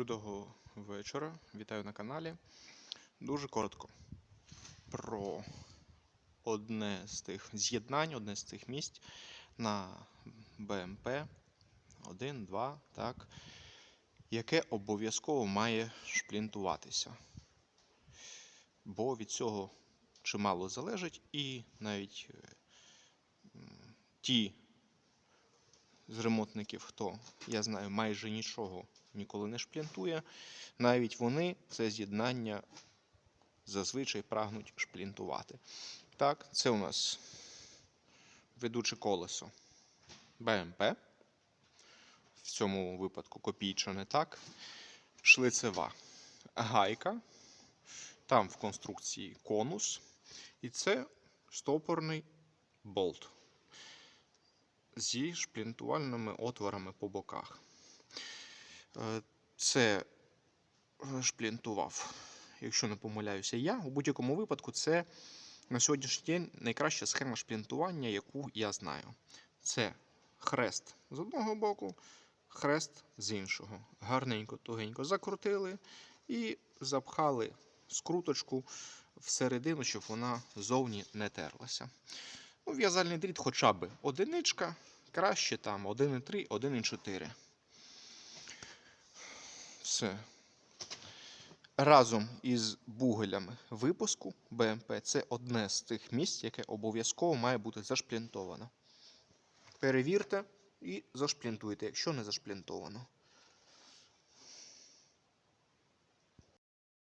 Чудового вечора. Вітаю на каналі. Дуже коротко про одне з тих з'єднань, одне з тих місць на БМП 1, 2, так, яке обов'язково має шплінтуватися. Бо від цього чимало залежить, і навіть е, ті з ремонтників, хто, я знаю, майже нічого ніколи не шплінтує, навіть вони це з'єднання зазвичай прагнуть шплінтувати. Так, це у нас ведуче колесо БМП. В цьому випадку копійчане так. Шлицева гайка. Там в конструкції конус. І це стопорний болт зі шплінтувальними отворами по боках. Е, Це шплінтував, якщо не помиляюся, я. У будь-якому випадку, це на сьогоднішній день найкраща схема шплінтування, яку я знаю. Це хрест з одного боку, хрест з іншого. Гарненько, тугенько закрутили і запхали скруточку всередину, щоб вона зовні не терлася. Ну, в'язальний дріт хоча б одиничка, краще там 1,3, 1,4. Все. Разом із бугелями випуску БМП це одне з тих місць, яке обов'язково має бути зашплінтовано. Перевірте і зашплінтуйте, якщо не зашплінтовано.